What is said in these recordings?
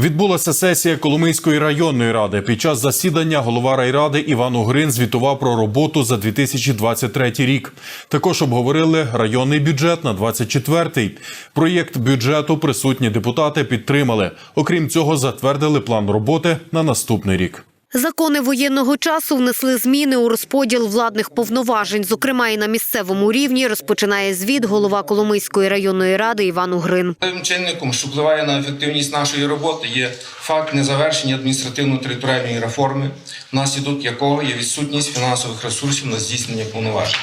Відбулася сесія Коломийської районної ради. Під час засідання голова райради Іван Угрин звітував про роботу за 2023 рік. Також обговорили районний бюджет на 24-й. Проєкт бюджету присутні депутати підтримали. Окрім цього, затвердили план роботи на наступний рік. Закони воєнного часу внесли зміни у розподіл владних повноважень. Зокрема, і на місцевому рівні розпочинає звіт голова Коломийської районної ради Іван Угрин. Тим чинником, що впливає на ефективність нашої роботи, є факт незавершення адміністративно-територіальної реформи, внаслідок якого є відсутність фінансових ресурсів на здійснення повноважень.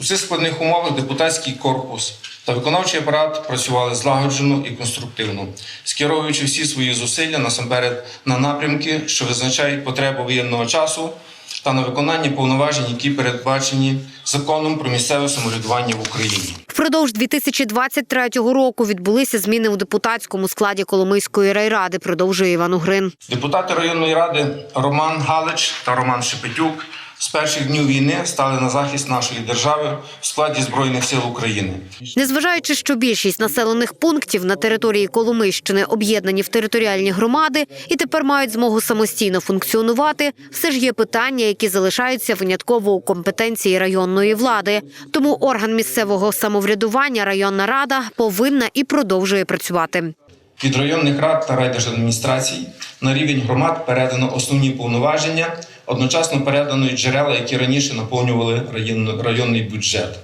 У цих складних умовах депутатський корпус та виконавчий апарат працювали злагоджено і конструктивно, скеровуючи всі свої зусилля насамперед на напрямки, що визначають потребу воєнного часу та на виконання повноважень, які передбачені законом про місцеве самоврядування в Україні. Впродовж 2023 року відбулися зміни у депутатському складі Коломийської райради. Продовжує Іван Угрин. Депутати районної ради Роман Галич та Роман Шепетюк з перших днів війни стали на захист нашої держави в складі Збройних сил України. Незважаючи, що більшість населених пунктів на території Коломийщини об'єднані в територіальні громади і тепер мають змогу самостійно функціонувати, все ж є питання, які залишаються винятково у компетенції районної влади. Тому орган місцевого самоврядування районна рада повинна і продовжує працювати. Від районних рад та райдержадміністрацій на рівень громад передано основні повноваження, одночасно передано й джерела, які раніше наповнювали районний бюджет.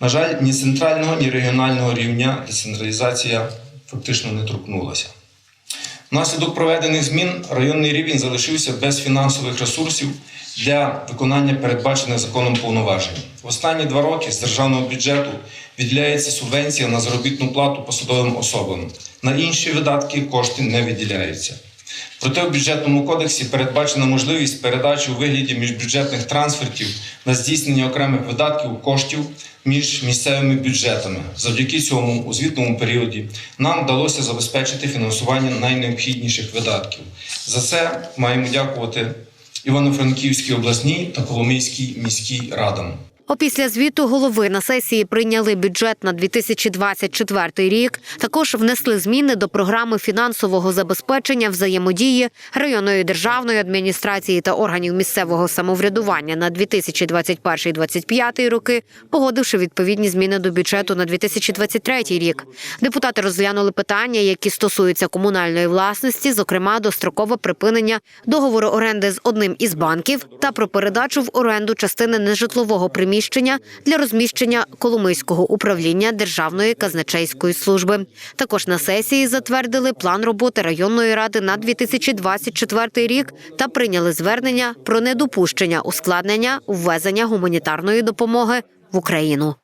На жаль, ні центрального, ні регіонального рівня децентралізація фактично не торкнулася. Внаслідок проведених змін районний рівень залишився без фінансових ресурсів для виконання передбачених законом повноважень. В останні два роки з державного бюджету відділяється субвенція на заробітну плату посадовим особам. На інші видатки кошти не виділяються. Проте в бюджетному кодексі передбачена можливість передачі у вигляді міжбюджетних трансфертів на здійснення окремих видатків коштів між місцевими бюджетами. Завдяки цьому у звітному періоді нам вдалося забезпечити фінансування найнеобхідніших видатків. За це маємо дякувати Івано-Франківській обласній та Коломийській міській радам. Опісля звіту голови на сесії прийняли бюджет на 2024 рік. Також внесли зміни до програми фінансового забезпечення взаємодії районної державної адміністрації та органів місцевого самоврядування на 2021-2025 роки, погодивши відповідні зміни до бюджету на 2023 рік. Депутати розглянули питання, які стосуються комунальної власності, зокрема дострокове припинення договору оренди з одним із банків та про передачу в оренду частини нежитлового приміщення для розміщення Коломийського управління Державної казначейської служби. Також на сесії затвердили план роботи районної ради на 2024 рік та прийняли звернення про недопущення ускладнення ввезення гуманітарної допомоги в Україну.